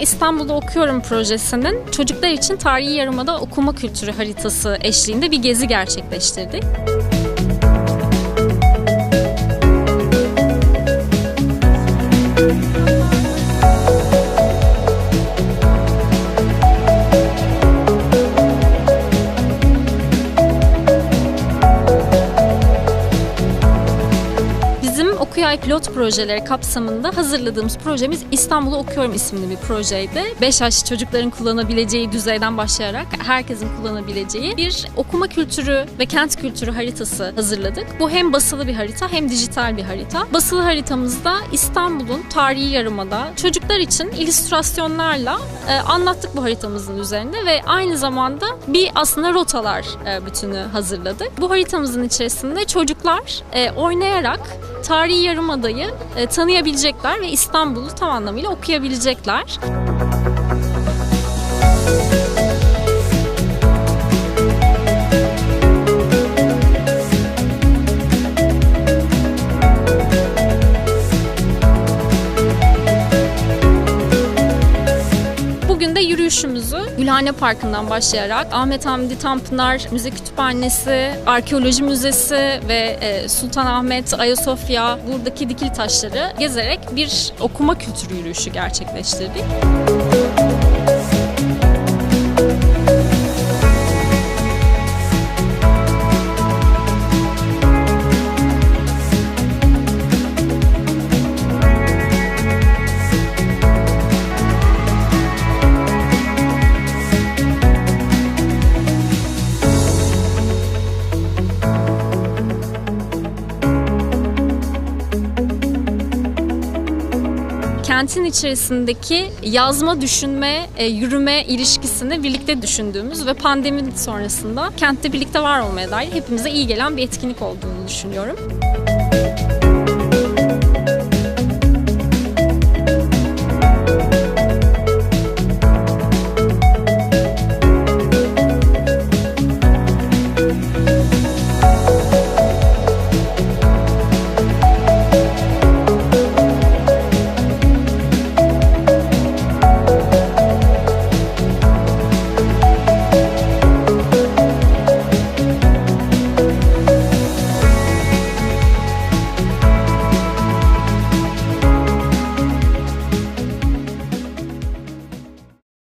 İstanbul'da Okuyorum projesinin çocuklar için tarihi yarımada okuma kültürü haritası eşliğinde bir gezi gerçekleştirdik. Okuyay pilot projeleri kapsamında hazırladığımız projemiz İstanbul'u Okuyorum isimli bir projeydi. 5 yaş çocukların kullanabileceği düzeyden başlayarak herkesin kullanabileceği bir okuma kültürü ve kent kültürü haritası hazırladık. Bu hem basılı bir harita hem dijital bir harita. Basılı haritamızda İstanbul'un tarihi yarımada çocuklar için illüstrasyonlarla e, anlattık bu haritamızın üzerinde ve aynı zamanda bir aslında rotalar e, bütünü hazırladık. Bu haritamızın içerisinde çocuklar e, oynayarak tarihi yarımadayı e, tanıyabilecekler ve İstanbul'u tam anlamıyla okuyabilecekler. De yürüyüşümüzü Gülhane Parkı'ndan başlayarak Ahmet Hamdi Tanpınar Müze Kütüphanesi, Arkeoloji Müzesi ve e, Sultanahmet, Ayasofya buradaki dikil taşları gezerek bir okuma kültürü yürüyüşü gerçekleştirdik. Kentin içerisindeki yazma, düşünme, e, yürüme ilişkisini birlikte düşündüğümüz ve pandemi sonrasında kentte birlikte var olmaya dair hepimize iyi gelen bir etkinlik olduğunu düşünüyorum.